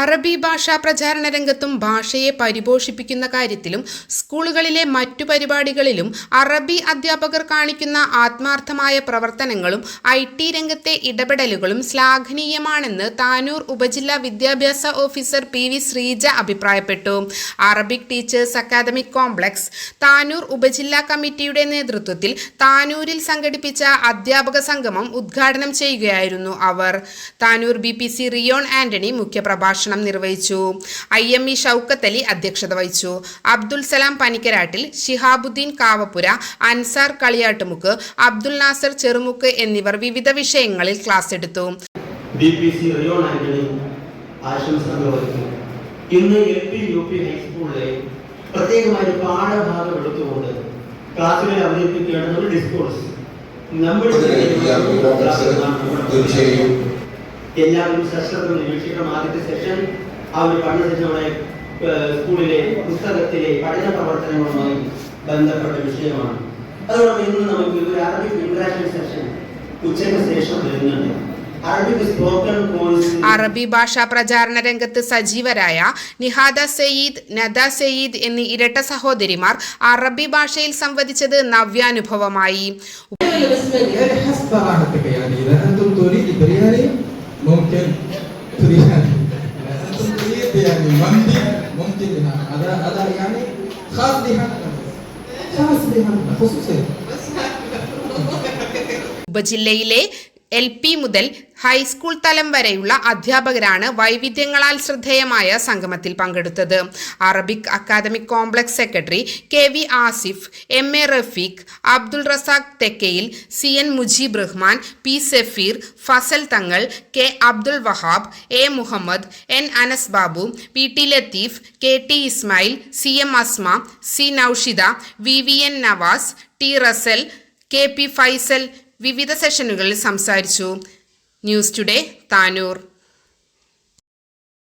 അറബി ഭാഷാ പ്രചാരണ രംഗത്തും ഭാഷയെ പരിപോഷിപ്പിക്കുന്ന കാര്യത്തിലും സ്കൂളുകളിലെ മറ്റു പരിപാടികളിലും അറബി അധ്യാപകർ കാണിക്കുന്ന ആത്മാർത്ഥമായ പ്രവർത്തനങ്ങളും ഐ ടി രംഗത്തെ ഇടപെടലുകളും ശ്ലാഘനീയമാണെന്ന് താനൂർ ഉപജില്ലാ വിദ്യാഭ്യാസ ഓഫീസർ പി വി ശ്രീജ അഭിപ്രായപ്പെട്ടു. Arabic teachers academic complex Tanur ഉപജില്ലാ കമ്മിറ്റിയുടെ നേതൃത്വത്തിൽ താനൂരിൽ സംഘടിപ്പിച്ച അധ്യാപക സംഗമം ഉദ്ഘാടനം ചെയ്യുകയായിരുന്നു അവർ. Tanur B P C Riyon Antony മുഖ്യപ്രഭാഷണം നിർവഹിച്ചു. I M E Shoukath Ali അധ്യക്ഷത വഹിച്ചു. അബ്ദുൽ സലാം പനിക്കരാട്ടിൽ ഷിഹാബുദ്ദീൻ കാവപ്പുര അൻസാർ കളിയാട്ടുമുക്ക് അബ്ദുൽ നാസർ ചെറുമുക്ക് എന്നിവർ വിവിധ വിഷയങ്ങളിൽ ക്ലാസ് എടുത്തു. ഇന്ന് എൽ പി യു പി ഹൈസ്കൂളിലെ പ്രത്യേകമായി പാഠഭാഗം എടുത്തുകൊണ്ട് ക്ലാസ്സുകളിൽ അവതരിപ്പിക്കേണ്ട ഒരു ഡിസ്കോഴ്സ് നമ്മുടെ തീർച്ചയായും എല്ലാവരും സശ്രദ്ധ നിരീക്ഷിക്കണം. ആദ്യത്തെ സെഷൻ ആ ഒരു പഠന സെഷനോടെ സ്കൂളിലെ പുസ്തകത്തിലെ പഠന പ്രവർത്തനങ്ങളുമായി ബന്ധപ്പെട്ട വിഷയമാണ്. അതോടൊപ്പം ഇന്ന് നമുക്ക് ഒരു അറബിക് ഇന്ററാക്ഷൻ സെഷൻ ഉച്ചയ്ക്ക് ശേഷം വരുന്നുണ്ട്. അറബി ഭാഷാ പ്രചാരണ രംഗത്ത് സജീവരായ നിഹാദ സയ്യിദ് നദ സയ്യിദ് എന്നീ ഇരട്ട സഹോദരിമാർ അറബി ഭാഷയിൽ സംവദിച്ചത് നവ്യാനുഭവമായി. تريد يعني مندي ممكن هنا هذا هذا يعني خاص بها خاص بها خصوصي ഉപജില്ലയിലെ എൽ പി മുതൽ ഹൈസ്കൂൾ തലം വരെയുള്ള അധ്യാപകരാണ് വൈവിധ്യങ്ങളാൽ ശ്രദ്ധേയമായ സംഗമത്തിൽ പങ്കെടുത്തത്. Arabic academic complex secretary K V Asif M A Rafeeq Abdul Razak Thekkayil C N Mujeeb Rahman P Safeer Fasal Thangal K Abdul Wahab A Muhammad N Anas Babu P T Latheef K T Ismail C M Asma C Naushida V V N Navas T Rasal K P Faisal വിവിധ സെഷനുകളിൽ സംസാരിച്ചു. News today Tanur.